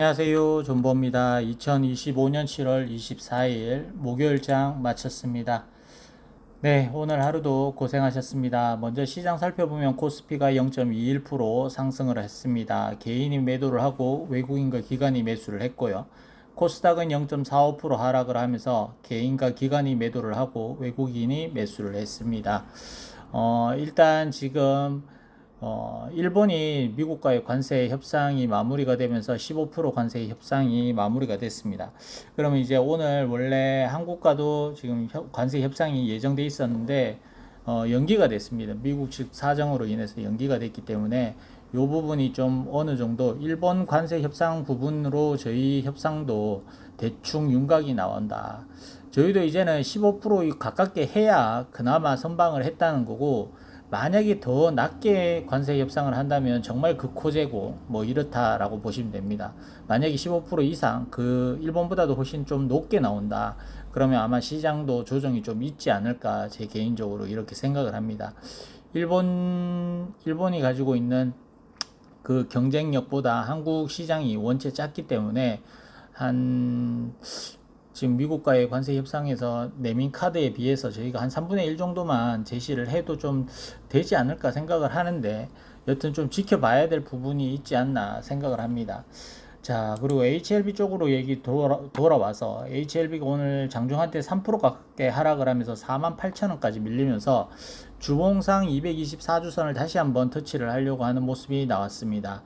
안녕하세요. 존보입니다. 2025년 7월 24일 목요일장 마쳤습니다. 네, 오늘 하루도 고생하셨습니다. 먼저 시장 살펴보면 코스피가 0.21% 상승을 했습니다. 개인이 매도를 하고 외국인과 기관이 매수를 했고요. 코스닥은 0.45% 하락을 하면서 개인과 기관이 매도를 하고 외국인이 매수를 했습니다. 어, 일단 지금 어, 일본이 미국과의 관세 협상이 마무리가 되면서 15% 관세 협상이 마무리가 됐습니다. 그러면 이제 오늘 원래 한국과도 지금 협- 관세 협상이 예정돼 있었는데 어, 연기가 됐습니다. 미국 측 사정으로 인해서 연기가 됐기 때문에 이 부분이 좀 어느 정도 일본 관세 협상 부분으로 저희 협상도 대충 윤곽이 나온다. 저희도 이제는 15% 가깝게 해야 그나마 선방을 했다는 거고 만약에 더 낮게 관세 협상을 한다면 정말 극호재고 뭐 이렇다라고 보시면 됩니다. 만약에 15% 이상 그 일본보다도 훨씬 좀 높게 나온다. 그러면 아마 시장도 조정이 좀 있지 않을까 제 개인적으로 이렇게 생각을 합니다. 일본 일본이 가지고 있는 그 경쟁력보다 한국 시장이 원체 작기 때문에 한 지금 미국과의 관세 협상에서 내민 카드에 비해서 저희가 한 3분의 1 정도만 제시를 해도 좀 되지 않을까 생각을 하는데 여튼 좀 지켜봐야 될 부분이 있지 않나 생각을 합니다. 자, 그리고 HLB 쪽으로 얘기 돌아, 돌아와서 HLB가 오늘 장중한테 3% 가깝게 하락을 하면서 48,000원까지 밀리면서 주봉상 224주선을 다시 한번 터치를 하려고 하는 모습이 나왔습니다.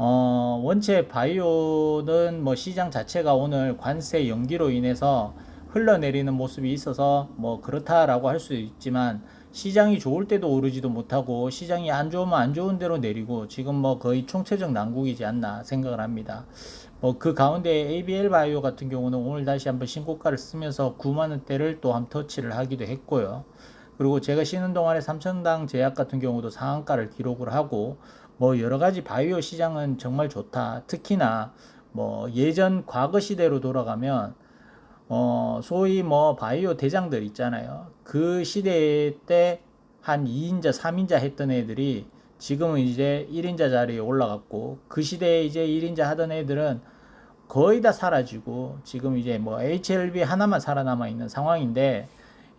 어, 원체 바이오는 뭐 시장 자체가 오늘 관세 연기로 인해서 흘러내리는 모습이 있어서 뭐 그렇다라고 할 수 있지만 시장이 좋을 때도 오르지도 못하고 시장이 안 좋으면 안 좋은 대로 내리고 지금 뭐 거의 총체적 난국이지 않나 생각을 합니다. 뭐 그 가운데 ABL 바이오 같은 경우는 오늘 다시 한번 신고가를 쓰면서 9만 원대를 또 한 터치를 하기도 했고요. 그리고 제가 쉬는 동안에 삼천당 제약 같은 경우도 상한가를 기록을 하고 뭐 여러 가지 바이오 시장은 정말 좋다. 특히나 뭐 예전 과거 시대로 돌아가면 어 소위 뭐 바이오 대장들 있잖아요. 그 시대 때 한 2인자, 3인자 했던 애들이 지금은 이제 1인자 자리에 올라갔고 그 시대에 이제 1인자 하던 애들은 거의 다 사라지고 지금 이제 뭐 HLB 하나만 살아남아 있는 상황인데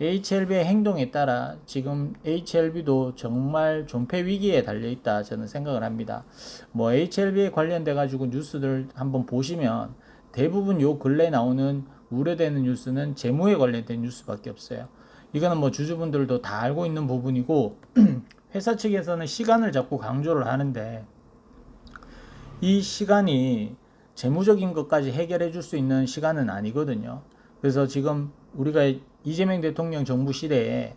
HLB의 행동에 따라 지금 HLB도 정말 존폐 위기에 달려 있다 저는 생각을 합니다. 뭐 HLB에 관련돼 가지고 뉴스들 한번 보시면 대부분 요 근래 나오는 우려되는 뉴스는 재무에 관련된 뉴스밖에 없어요. 이거는 뭐 주주분들도 다 알고 있는 부분이고 회사 측에서는 시간을 자꾸 강조를 하는데 이 시간이 재무적인 것까지 해결해 줄 수 있는 시간은 아니거든요. 그래서 지금 우리가 이재명 대통령 정부 시대에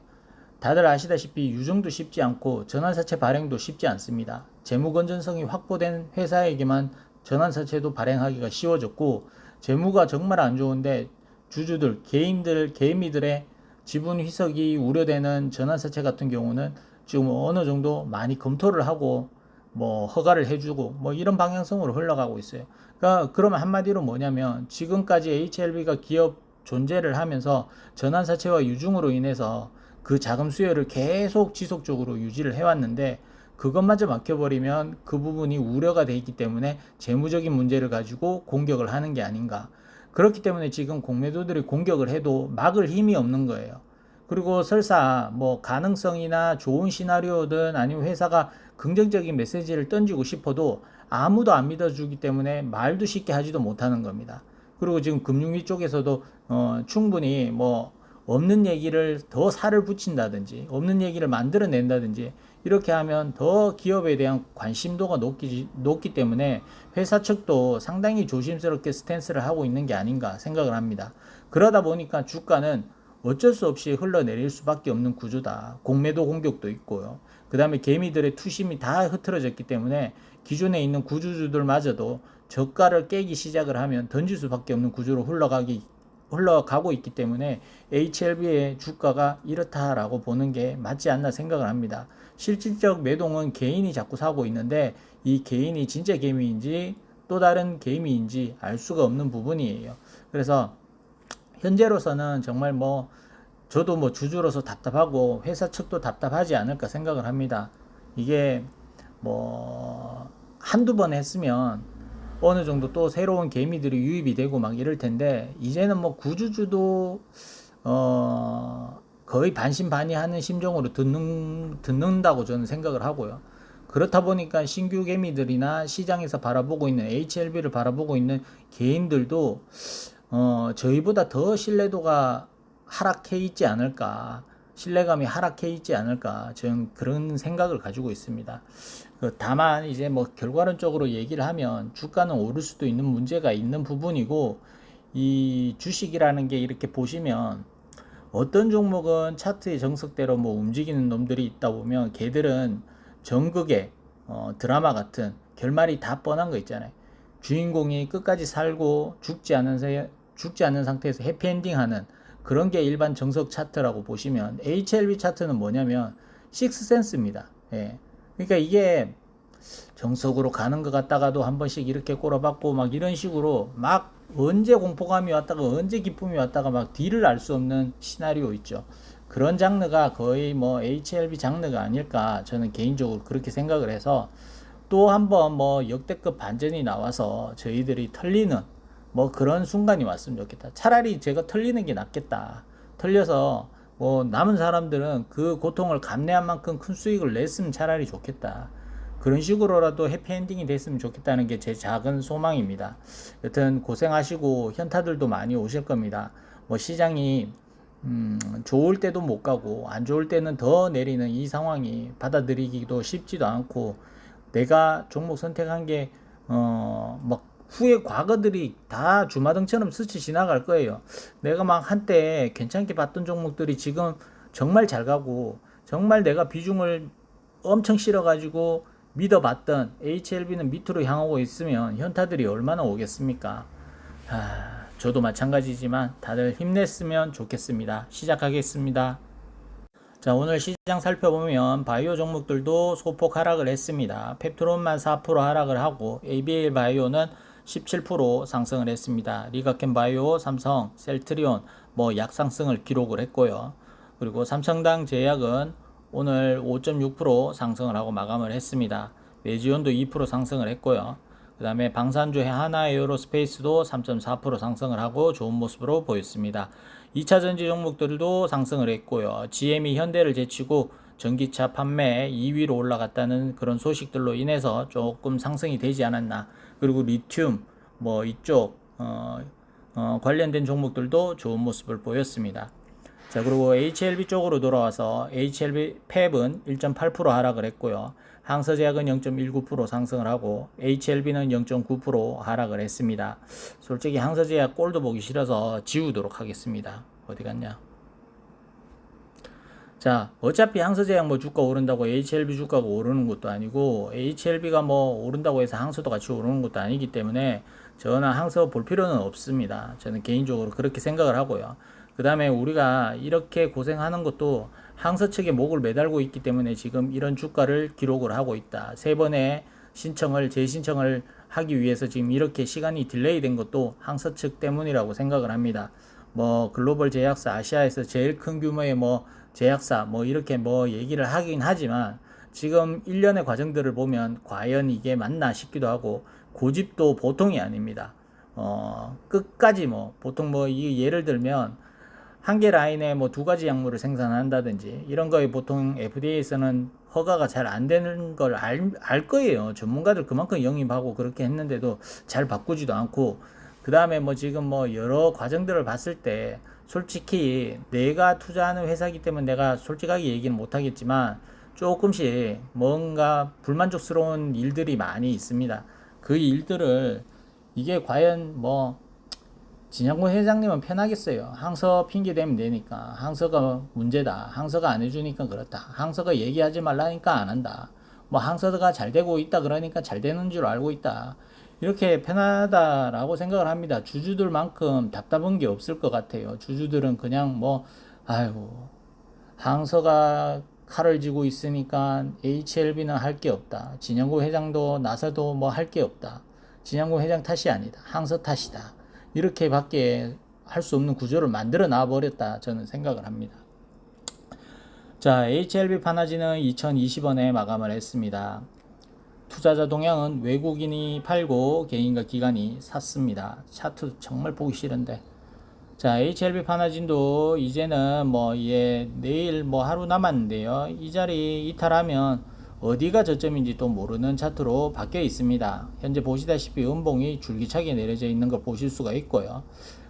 다들 아시다시피 유정도 쉽지 않고 전환사채 발행도 쉽지 않습니다. 재무 건전성이 확보된 회사에게만 전환사채도 발행하기가 쉬워졌고 재무가 정말 안 좋은데 주주들, 개인들, 개미들의 지분 희석이 우려되는 전환사채 같은 경우는 지금 어느 정도 많이 검토를 하고 뭐 허가를 해주고 뭐 이런 방향성으로 흘러가고 있어요. 그러니까 그러면 한마디로 뭐냐면 지금까지 HLB가 기업 존재를 하면서 전환사채와 유중으로 인해서 그 자금 수요를 계속 지속적으로 유지를 해왔는데 그것마저 막혀버리면 그 부분이 우려가 돼 있기 때문에 재무적인 문제를 가지고 공격을 하는 게 아닌가. 그렇기 때문에 지금 공매도들이 공격을 해도 막을 힘이 없는 거예요. 그리고 설사 뭐 가능성이나 좋은 시나리오든 아니면 회사가 긍정적인 메시지를 던지고 싶어도 아무도 안 믿어주기 때문에 말도 쉽게 하지도 못하는 겁니다. 그리고 지금 금융위 쪽에서도 어, 충분히 뭐 없는 얘기를 더 살을 붙인다든지 없는 얘기를 만들어낸다든지 이렇게 하면 더 기업에 대한 관심도가 높기, 높기 때문에 회사 측도 상당히 조심스럽게 스탠스를 하고 있는 게 아닌가 생각을 합니다. 그러다 보니까 주가는 어쩔 수 없이 흘러내릴 수밖에 없는 구조다. 공매도 공격도 있고요. 그 다음에 개미들의 투심이 다 흐트러졌기 때문에 기존에 있는 구주주들마저도 저가를 깨기 시작을 하면 던질 수밖에 없는 구조로 흘러가기 흘러가고 있기 때문에 HLB의 주가가 이렇다라고 보는 게 맞지 않나 생각을 합니다. 실질적 매동은 개인이 자꾸 사고 있는데 이 개인이 진짜 개미인지 또 다른 개미인지 알 수가 없는 부분이에요. 그래서 현재로서는 정말 뭐 저도 뭐 주주로서 답답하고 회사 측도 답답하지 않을까 생각을 합니다. 이게 뭐 한두 번 했으면 어느 정도 또 새로운 개미들이 유입이 되고 막 이럴 텐데 이제는 뭐 구주주도 어 거의 반신반의하는 심정으로 듣는 듣는다고 저는 생각을 하고요. 그렇다 보니까 신규 개미들이나 시장에서 바라보고 있는 HLB를 바라보고 있는 개인들도 어 저희보다 더 신뢰도가 하락해 있지 않을까 신뢰감이 하락해 있지 않을까 저는 그런 생각을 가지고 있습니다. 그 다만 이제 뭐 결과론적으로 얘기를 하면 주가는 오를 수도 있는 문제가 있는 부분이고 이 주식이라는 게 이렇게 보시면 어떤 종목은 차트의 정석대로 뭐 움직이는 놈들이 있다 보면 걔들은 전극의 어, 드라마 같은 결말이 다 뻔한 거 있잖아요. 주인공이 끝까지 살고 죽지 않은 세, 죽지 않는 상태에서 해피엔딩하는 그런 게 일반 정석 차트라고 보시면 HLB 차트는 뭐냐면 식스센스입니다. 예. 그러니까 이게 정석으로 가는 것 같다가도 한 번씩 이렇게 꼬라박고 막 이런 식으로 막 언제 공포감이 왔다가 언제 기쁨이 왔다가 막 뒤를 알 수 없는 시나리오 있죠. 그런 장르가 거의 뭐 HLB 장르가 아닐까 저는 개인적으로 그렇게 생각을 해서 또 한번 뭐 역대급 반전이 나와서 저희들이 털리는 뭐 그런 순간이 왔으면 좋겠다. 차라리 제가 털리는 게 낫겠다. 털려서 뭐 남은 사람들은 그 고통을 감내한 만큼 큰 수익을 냈으면 차라리 좋겠다. 그런 식으로라도 해피엔딩이 됐으면 좋겠다는 게 제 작은 소망입니다. 여튼 고생하시고 현타들도 많이 오실 겁니다. 뭐 시장이 음, 좋을 때도 못 가고 안 좋을 때는 더 내리는 이 상황이 받아들이기도 쉽지도 않고 내가 종목 선택한 게 어, 막 후에 과거들이 다 주마등처럼 스치 지나갈 거예요. 내가 막 한때 괜찮게 봤던 종목들이 지금 정말 잘 가고 정말 내가 비중을 엄청 실어가지고 믿어봤던 HLB는 밑으로 향하고 있으면 현타들이 얼마나 오겠습니까? 하, 저도 마찬가지지만 다들 힘냈으면 좋겠습니다. 시작하겠습니다. 자, 오늘 시장 살펴보면 바이오 종목들도 소폭 하락을 했습니다. 펩트론만 4% 하락을 하고 ABL 바이오는 17% 상승을 했습니다. 리가켄 바이오, 삼성, 셀트리온 뭐 약상승을 기록을 했고요. 그리고 삼성당 제약은 오늘 5.6% 상승을 하고 마감을 했습니다. 메지온도 2% 상승을 했고요. 그 다음에 방산주 하나 에어로스페이스도 3.4% 상승을 하고 좋은 모습으로 보였습니다. 2차 전지 종목들도 상승을 했고요. GM이 현대를 제치고 전기차 판매 2위로 올라갔다는 그런 소식들로 인해서 조금 상승이 되지 않았나. 그리고 리튬 뭐 이쪽 어, 어, 관련된 종목들도 좋은 모습을 보였습니다. 자 그리고 HLB 쪽으로 돌아와서 HLB 팹은 1.8% 하락을 했고요. 항서제약은 0.19% 상승을 하고 HLB는 0.9% 하락을 했습니다. 솔직히 항서제약 꼴도 보기 싫어서 지우도록 하겠습니다. 어디 갔냐? 자, 어차피 항서제약 뭐 주가 오른다고 HLB 주가가 오르는 것도 아니고 HLB가 뭐 오른다고 해서 항서도 같이 오르는 것도 아니기 때문에 저는 항서 볼 필요는 없습니다. 저는 개인적으로 그렇게 생각을 하고요. 그 다음에 우리가 이렇게 고생하는 것도 항서 측에 목을 매달고 있기 때문에 지금 이런 주가를 기록을 하고 있다. 세 번의 신청을 재신청을 하기 위해서 지금 이렇게 시간이 딜레이 된 것도 항서 측 때문이라고 생각을 합니다. 뭐 글로벌 제약사 아시아에서 제일 큰 규모의 뭐 제약사 뭐 이렇게 뭐 얘기를 하긴 하지만 지금 일련의 과정들을 보면 과연 이게 맞나 싶기도 하고 고집도 보통이 아닙니다. 어, 끝까지 뭐 보통 뭐 이 예를 들면 한 개 라인에 뭐 두 가지 약물을 생산한다든지 이런 거에 보통 FDA에서는 허가가 잘 안 되는 걸 알 알 거예요. 전문가들 그만큼 영입하고 그렇게 했는데도 잘 바꾸지도 않고 그 다음에 뭐 지금 뭐 여러 과정들을 봤을 때 솔직히 내가 투자하는 회사이기 때문에 내가 솔직하게 얘기는 못하겠지만 조금씩 뭔가 불만족스러운 일들이 많이 있습니다. 그 일들을 이게 과연 뭐 진양군 회장님은 편하겠어요. 항서 핑계 대면 되니까 항서가 문제다. 항서가 안 해주니까 그렇다. 항서가 얘기하지 말라니까 안 한다. 뭐 항서가 잘 되고 있다 그러니까 잘 되는 줄 알고 있다. 이렇게 편하다라고 생각을 합니다. 주주들만큼 답답한 게 없을 것 같아요. 주주들은 그냥 뭐 아이고 항서가 칼을 쥐고 있으니까 HLB는 할 게 없다. 진영구 회장도 나서도 뭐 할 게 없다. 진영구 회장 탓이 아니다. 항서 탓이다. 이렇게밖에 할 수 없는 구조를 만들어 놔 버렸다. 저는 생각을 합니다. 자, HLB 파나지는 2020원에 마감을 했습니다. 투자자 동향은 외국인이 팔고 개인과 기관이 샀습니다. 차트 정말 보기 싫은데. 자, HLB 파나진도 이제는 뭐, 예, 내일 뭐 하루 남았는데요. 이 자리 이탈하면 어디가 저점인지 또 모르는 차트로 바뀌어 있습니다. 현재 보시다시피 음봉이 줄기차게 내려져 있는 걸 보실 수가 있고요.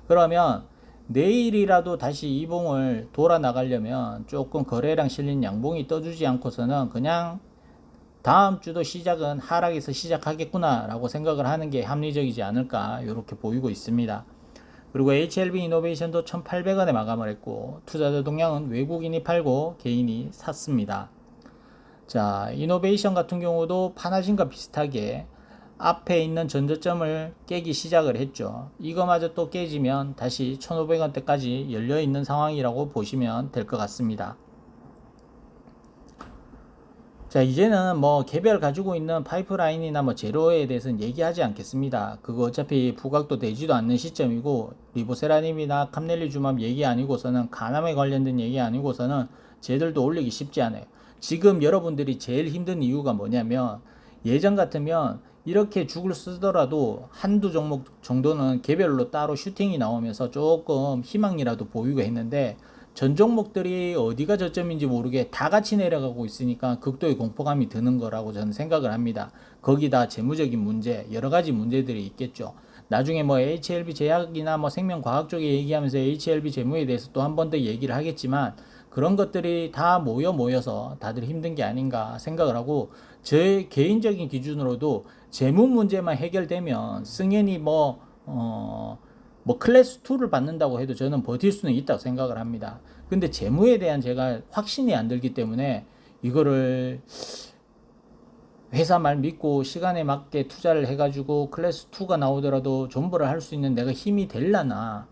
그러면 내일이라도 다시 이봉을 돌아 나가려면 조금 거래량 실린 양봉이 떠주지 않고서는 그냥 다음 주도 시작은 하락에서 시작하겠구나라고 생각을 하는 게 합리적이지 않을까 이렇게 보이고 있습니다. 그리고 HLB 이노베이션도 1,800원에 마감을 했고 투자자 동향은 외국인이 팔고 개인이 샀습니다. 자, 이노베이션 같은 경우도 파나진과 비슷하게 앞에 있는 전저점을 깨기 시작을 했죠. 이거마저 또 깨지면 다시 1,500원대까지 열려 있는 상황이라고 보시면 될 것 같습니다. 자, 이제는 뭐 개별 가지고 있는 파이프라인이나 뭐 제로에 대해서는 얘기하지 않겠습니다. 그거 어차피 부각도 되지도 않는 시점이고 리보세라님이나 캄넬리주맘 얘기 아니고서는 간암에 관련된 얘기 아니고서는 쟤들도 올리기 쉽지 않아요. 지금 여러분들이 제일 힘든 이유가 뭐냐면 예전 같으면 이렇게 죽을 쓰더라도 한두 종목 정도는 개별로 따로 슈팅이 나오면서 조금 희망이라도 보이고 했는데 전 종목들이 어디가 저점인지 모르게 다 같이 내려가고 있으니까 극도의 공포감이 드는 거라고 저는 생각을 합니다. 거기다 재무적인 문제, 여러 가지 문제들이 있겠죠. 나중에 뭐 HLB 제약이나 뭐 생명과학 쪽에 얘기하면서 HLB 재무에 대해서 또 한 번 더 얘기를 하겠지만 그런 것들이 다 모여 모여서 다들 힘든 게 아닌가 생각을 하고 제 개인적인 기준으로도 재무 문제만 해결되면 승현이 뭐, 어, 뭐 클래스 2를 받는다고 해도 저는 버틸 수는 있다고 생각을 합니다. 근데 재무에 대한 제가 확신이 안 들기 때문에 이거를 회사 말 믿고 시간에 맞게 투자를 해가지고 클래스 2가 나오더라도 존버를 할 수 있는 내가 힘이 될라나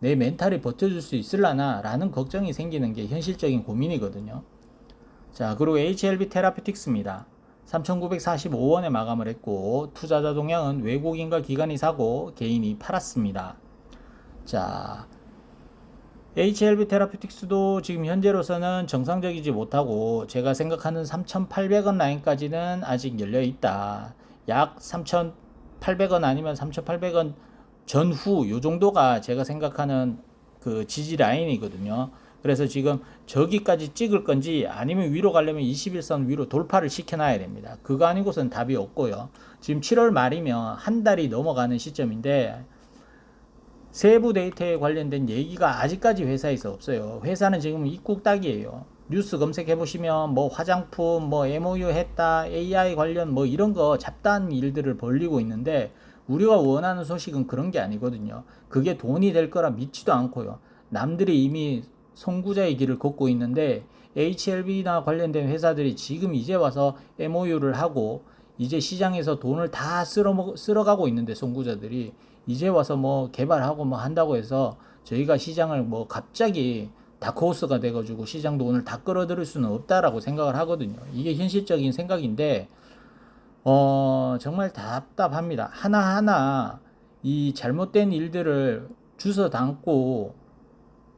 내 멘탈이 버텨줄 수 있을라나 라는 걱정이 생기는 게 현실적인 고민이거든요. 자, 그리고 HLB 테라피틱스입니다. 3,945원에 마감을 했고 투자자 동향은 외국인과 기관이 사고 개인이 팔았습니다. 자, HLB 테라피틱스도 지금 현재로서는 정상적이지 못하고 제가 생각하는 3,800원 라인까지는 아직 열려 있다. 약 3,800원 아니면 3,800원 전후 요 정도가 제가 생각하는 그 지지 라인이거든요. 그래서 지금 저기까지 찍을 건지 아니면 위로 가려면 21선 위로 돌파를 시켜놔야 됩니다. 그거 아니고선 답이 없고요. 지금 7월 말이면 한 달이 넘어가는 시점인데 세부 데이터에 관련된 얘기가 아직까지 회사에서 없어요. 회사는 지금 입국 딱이에요. 뉴스 검색해 보시면 뭐 화장품, 뭐 MOU 했다, AI 관련 뭐 이런 거 잡다한 일들을 벌리고 있는데 우리가 원하는 소식은 그런 게 아니거든요. 그게 돈이 될 거라 믿지도 않고요. 남들이 이미 선구자의 길을 걷고 있는데 HLB나 관련된 회사들이 지금 이제 와서 MOU를 하고 이제 시장에서 돈을 다 쓸어 쓸어가고 있는데 선구자들이 이제 와서 뭐 개발하고 뭐 한다고 해서 저희가 시장을 뭐 갑자기 다크호스가 돼가지고 시장 돈을 다 끌어들일 수는 없다라고 생각을 하거든요. 이게 현실적인 생각인데 어, 정말 답답합니다. 하나하나 이 잘못된 일들을 주워 담고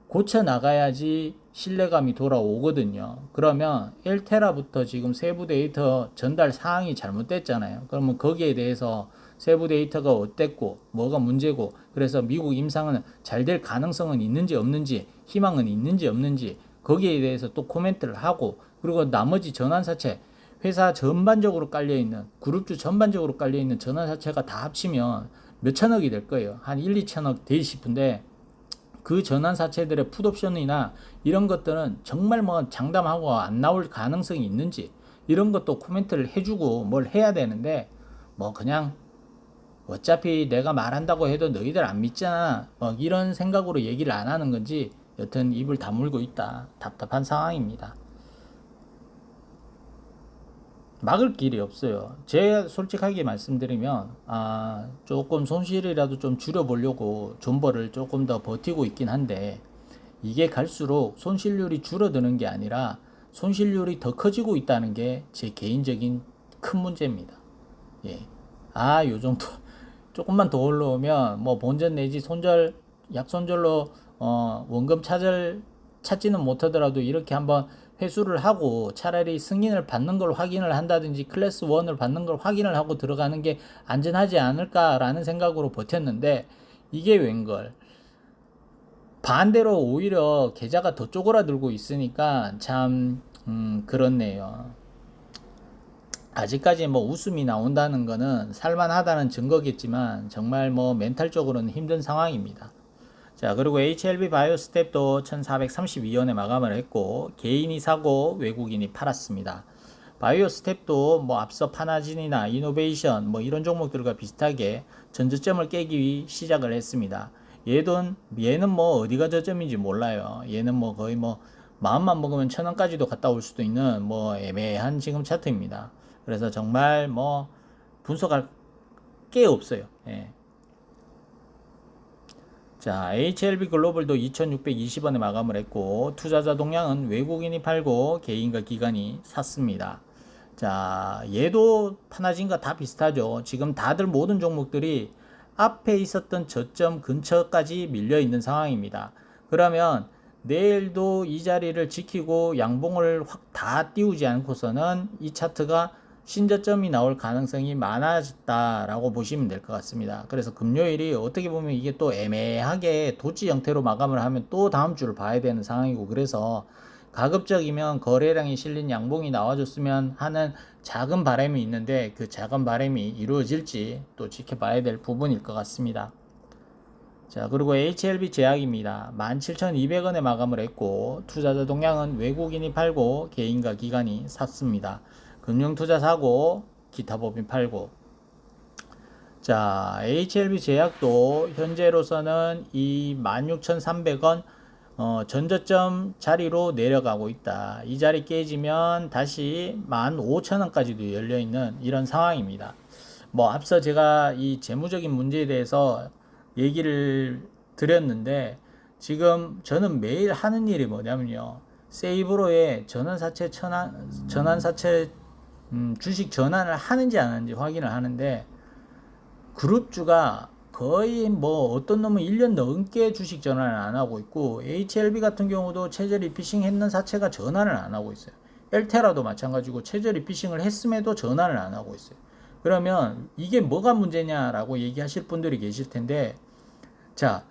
고쳐 나가야지 신뢰감이 돌아오거든요. 그러면 1테라부터 지금 세부 데이터 전달 사항이 잘못됐잖아요. 그러면 거기에 대해서 세부 데이터가 어땠고 뭐가 문제고 그래서 미국 임상은 잘 될 가능성은 있는지 없는지 희망은 있는지 없는지 거기에 대해서 또 코멘트를 하고 그리고 나머지 전환사채 회사 전반적으로 깔려 있는 그룹주 전반적으로 깔려 있는 전환사채가 다 합치면 몇 천억이 될 거예요. 한 1, 2천억 돼 싶은데 그 전환사채들의 풋옵션이나 이런 것들은 정말 뭐 장담하고 안 나올 가능성이 있는지 이런 것도 코멘트를 해주고 뭘 해야 되는데 뭐 그냥 어차피 내가 말한다고 해도 너희들 안 믿잖아. 뭐 이런 생각으로 얘기를 안 하는 건지 여튼 입을 다물고 있다. 답답한 상황입니다. 막을 길이 없어요. 제가 솔직하게 말씀드리면 아 조금 손실이라도 좀 줄여보려고 존버를 조금 더 버티고 있긴 한데 이게 갈수록 손실률이 줄어드는 게 아니라 손실률이 더 커지고 있다는 게 제 개인적인 큰 문제입니다. 예. 아, 요 정도 조금만 더 올라오면 뭐 본전 내지 손절 약손절로 어 원금 차절 찾지는 못하더라도 이렇게 한번 회수를 하고 차라리 승인을 받는 걸 확인을 한다든지 클래스 1을 받는 걸 확인을 하고 들어가는 게 안전하지 않을까라는 생각으로 버텼는데 이게 웬걸 반대로 오히려 계좌가 더 쪼그라들고 있으니까 참 음, 그렇네요. 아직까지 뭐 웃음이 나온다는 거는 살만하다는 증거겠지만 정말 뭐 멘탈적으로는 힘든 상황입니다. 자, 그리고 HLB 바이오 스텝도 1432원에 마감을 했고 개인이 사고 외국인이 팔았습니다. 바이오 스텝도 뭐 앞서 파나진이나 이노베이션 뭐 이런 종목들과 비슷하게 전저점을 깨기 시작을 했습니다. 얘는 얘는 뭐 어디가 저점인지 몰라요. 얘는 뭐 거의 뭐 마음만 먹으면 천 원까지도 갔다 올 수도 있는 뭐 애매한 지금 차트입니다. 그래서 정말 뭐 분석할 게 없어요. 예. 자, HLB 글로벌도 2620원에 마감을 했고 투자자 동향은 외국인이 팔고 개인과 기관이 샀습니다. 자, 얘도 파나진과 다 비슷하죠. 지금 다들 모든 종목들이 앞에 있었던 저점 근처까지 밀려 있는 상황입니다. 그러면 내일도 이 자리를 지키고 양봉을 확 다 띄우지 않고서는 이 차트가 신저점이 나올 가능성이 많아졌다라고 보시면 될 것 같습니다. 그래서 금요일이 어떻게 보면 이게 또 애매하게 도치 형태로 마감을 하면 또 다음 주를 봐야 되는 상황이고 그래서 가급적이면 거래량이 실린 양봉이 나와줬으면 하는 작은 바람이 있는데 그 작은 바람이 이루어질지 또 지켜봐야 될 부분일 것 같습니다. 자, 그리고 HLB 제약입니다. 17,200원에 마감을 했고, 투자자 동향은 외국인이 팔고, 개인과 기관이 샀습니다. 금융투자 사고, 기타 법인 팔고. 자, HLB 제약도 현재로서는 이 16,300원 어, 전저점 자리로 내려가고 있다. 이 자리 깨지면 다시 15,000원까지도 열려 있는 이런 상황입니다. 뭐 앞서 제가 이 재무적인 문제에 대해서 얘기를 드렸는데 지금 저는 매일 하는 일이 뭐냐면요. 세이브로에 전환사채 전환, 전환사채 음, 주식 전환을 하는지 안 하는지 확인을 하는데 그룹주가 거의 뭐 어떤 놈은 1년 넘게 주식 전환을 안 하고 있고 HLB 같은 경우도 체저리 피싱 했는 사채가 전환을 안 하고 있어요. 엘테라도 마찬가지고 체저리 피싱을 했음에도 전환을 안 하고 있어요. 그러면 이게 뭐가 문제냐라고 얘기하실 분들이 계실 텐데 자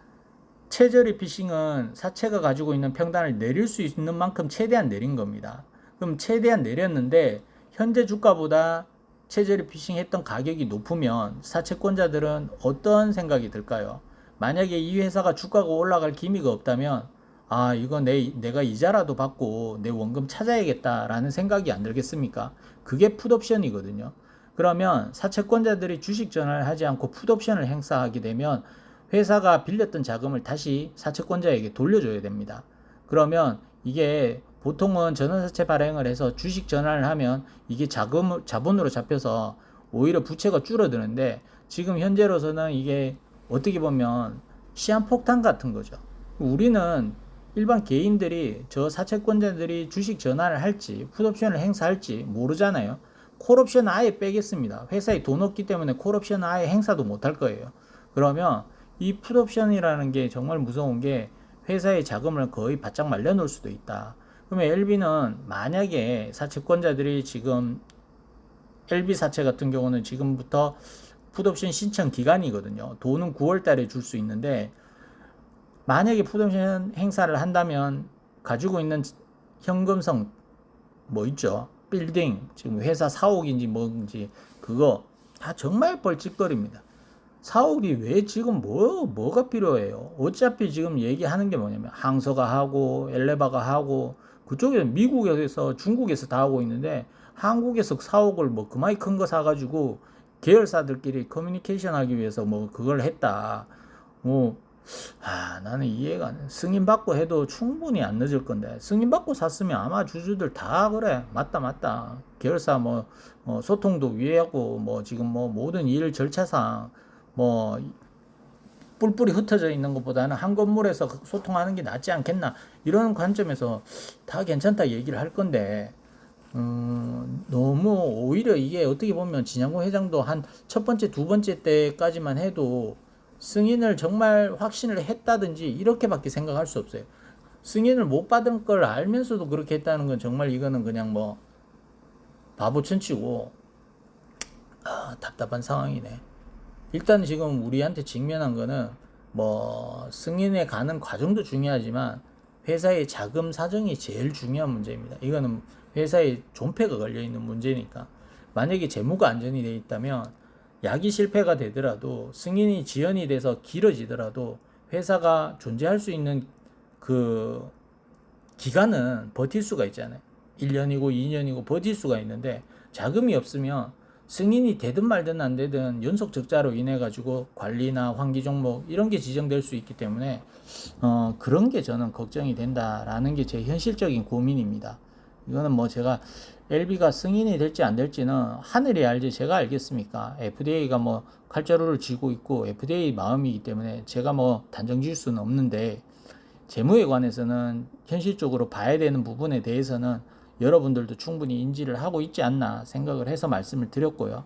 체저리 피싱은 사채가 가지고 있는 평단을 내릴 수 있는 만큼 최대한 내린 겁니다. 그럼 최대한 내렸는데 현재 주가보다 체저리 피싱 했던 가격이 높으면 사채권자들은 어떤 생각이 들까요? 만약에 이 회사가 주가가 올라갈 기미가 없다면 아 이거 내 내가 이자라도 받고 내 원금 찾아야겠다라는 생각이 안 들겠습니까? 그게 풋옵션이거든요. 그러면 사채권자들이 주식 전환을 하지 않고 풋옵션을 행사하게 되면 회사가 빌렸던 자금을 다시 사채권자에게 돌려줘야 됩니다. 그러면 이게 보통은 전환사채 발행을 해서 주식 전환을 하면 이게 자금 자본으로 잡혀서 오히려 부채가 줄어드는데 지금 현재로서는 이게 어떻게 보면 시한폭탄 같은 거죠. 우리는 일반 개인들이 저 사채권자들이 주식 전환을 할지 풋옵션을 행사할지 모르잖아요. 콜옵션 아예 빼겠습니다. 회사에 돈 없기 때문에 콜옵션 아예 행사도 못 할 거예요. 그러면 이 풋옵션이라는 게 정말 무서운 게 회사의 자금을 거의 바짝 말려놓을 수도 있다. 그러면 LB는 만약에 사채권자들이 지금 LB 사채 같은 경우는 지금부터 풋옵션 신청 기간이거든요. 돈은 9월 달에 줄 수 있는데 만약에 풋옵션 행사를 한다면 가지고 있는 현금성 뭐 있죠. 빌딩 지금 회사 사옥인지 뭔지 그거 다 정말 뻘짓거립니다. 사옥이 왜 지금 뭐 뭐가 필요해요? 어차피 지금 얘기하는 게 뭐냐면 항서가 하고 엘레바가 하고 그쪽에 미국에서 중국에서 다 하고 있는데 한국에서 사옥을 뭐 그마이 큰 거 사가지고 계열사들끼리 커뮤니케이션 하기 위해서 뭐 그걸 했다. 뭐, 아, 나는 이해가 안 돼. 승인받고 해도 충분히 안 늦을 건데. 승인받고 샀으면 아마 주주들 다 그래. 맞다, 맞다. 계열사 뭐, 어, 소통도 위하고, 뭐, 지금 뭐, 모든 일 절차상, 뭐, 뿔뿔이 흩어져 있는 것보다는 한 건물에서 소통하는 게 낫지 않겠나 이런 관점에서 다 괜찮다 얘기를 할 건데 음, 너무 오히려 이게 어떻게 보면 진양구 회장도 한 첫 번째 두 번째 때까지만 해도 승인을 정말 확신을 했다든지 이렇게밖에 생각할 수 없어요. 승인을 못 받은 걸 알면서도 그렇게 했다는 건 정말 이거는 그냥 뭐 바보 천치고 아, 답답한 상황이네. 일단 지금 우리한테 직면한 거는 뭐 승인에 가는 과정도 중요하지만 회사의 자금 사정이 제일 중요한 문제입니다. 이거는 회사의 존폐가 걸려 있는 문제니까 만약에 재무가 안전이 돼 있다면 약이 실패가 되더라도 승인이 지연이 돼서 길어지더라도 회사가 존재할 수 있는 그 기간은 버틸 수가 있잖아요. 1년이고 2년이고 버틸 수가 있는데 자금이 없으면 승인이 되든 말든 안 되든 연속 적자로 인해 가지고 관리나 환기 종목 이런 게 지정될 수 있기 때문에 어 그런 게 저는 걱정이 된다라는 게 제 현실적인 고민입니다. 이거는 뭐 제가 LB가 승인이 될지 안 될지는 하늘이 알지 제가 알겠습니까? FDA가 뭐 칼자루를 쥐고 있고 FDA 마음이기 때문에 제가 뭐 단정 지을 수는 없는데 재무에 관해서는 현실적으로 봐야 되는 부분에 대해서는 여러분들도 충분히 인지를 하고 있지 않나 생각을 해서 말씀을 드렸고요.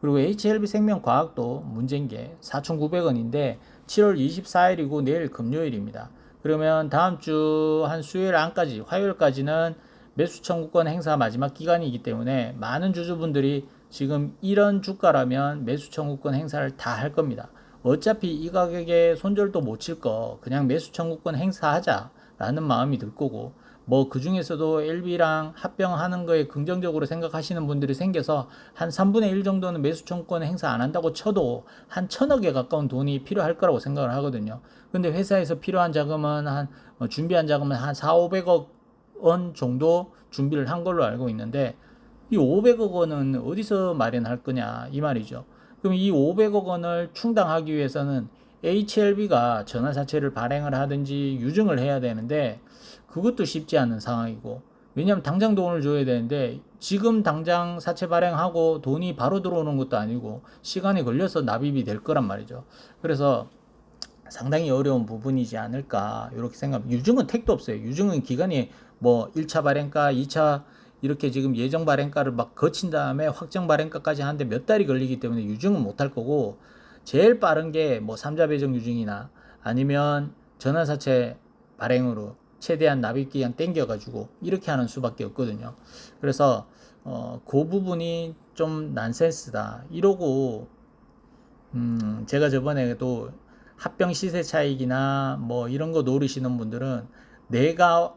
그리고 HLB 생명과학도 문제인 게 4,900원인데 7월 24일이고 내일 금요일입니다. 그러면 다음 주 한 수요일 안까지 화요일까지는 매수 청구권 행사 마지막 기간이기 때문에 많은 주주분들이 지금 이런 주가라면 매수 청구권 행사를 다 할 겁니다. 어차피 이 가격에 손절도 못 칠 거 그냥 매수 청구권 행사하자 라는 마음이 들 거고 뭐 그 중에서도 LB랑 합병하는 거에 긍정적으로 생각하시는 분들이 생겨서 한 3분의 1 정도는 매수 청구권 행사 안 한다고 쳐도 한 천억에 가까운 돈이 필요할 거라고 생각을 하거든요. 근데 회사에서 필요한 자금은 한 어, 준비한 자금은 한 4, 500억 원 정도 준비를 한 걸로 알고 있는데 이 500억 원은 어디서 마련할 거냐 이 말이죠. 그럼 이 500억 원을 충당하기 위해서는 HLB가 전환사채를 발행을 하든지 유증을 해야 되는데 그것도 쉽지 않은 상황이고 왜냐하면 당장 돈을 줘야 되는데 지금 당장 사채 발행하고 돈이 바로 들어오는 것도 아니고 시간이 걸려서 납입이 될 거란 말이죠. 그래서 상당히 어려운 부분이지 않을까 이렇게 생각. 유증은 택도 없어요. 유증은 기간이 뭐 1차 발행가, 2차 이렇게 지금 예정 발행가를 막 거친 다음에 확정 발행가까지 하는데 몇 달이 걸리기 때문에 유증은 못 할 거고 제일 빠른 게 뭐 3자 배정 유증이나 아니면 전환사채 발행으로 최대한 납입 기간 땡겨 가지고 이렇게 하는 수밖에 없거든요. 그래서 어, 그 부분이 좀 난센스다. 이러고 음, 제가 저번에도 합병 시세 차익이나 뭐 이런 거 노리시는 분들은 내가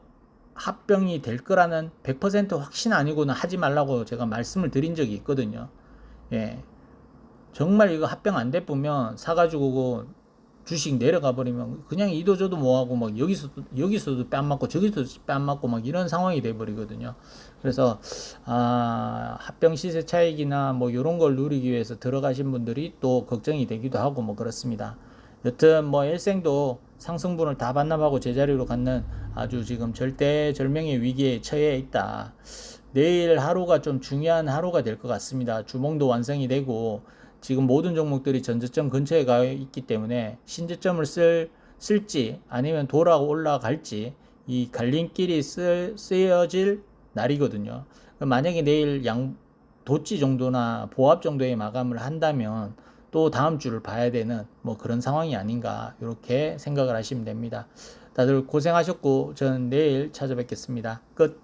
합병이 될 거라는 100% 확신 아니고는 하지 말라고 제가 말씀을 드린 적이 있거든요. 예. 정말 이거 합병 안 돼보면 사가지고 주식 내려가 버리면 그냥 이도 저도 뭐하고 막 여기서도 여기서도 뺨 맞고 저기서도 뺨 맞고 막 이런 상황이 돼 버리거든요. 그래서 아 합병 시세 차익이나 뭐 이런 걸 누리기 위해서 들어가신 분들이 또 걱정이 되기도 하고 뭐 그렇습니다. 여튼 뭐 일생도 상승분을 다 반납하고 제자리로 갖는 아주 지금 절대 절명의 위기에 처해 있다. 내일 하루가 좀 중요한 하루가 될 것 같습니다. 주봉도 완성이 되고 지금 모든 종목들이 전저점 근처에 가 있기 때문에 신저점을 쓸 쓸지 아니면 돌아 올라갈지 이 갈림길이 쓸, 쓰여질 날이거든요. 만약에 내일 양 도치 정도나 보합 정도의 마감을 한다면 또 다음 주를 봐야 되는 뭐 그런 상황이 아닌가 이렇게 생각을 하시면 됩니다. 다들 고생하셨고 저는 내일 찾아뵙겠습니다. 끝.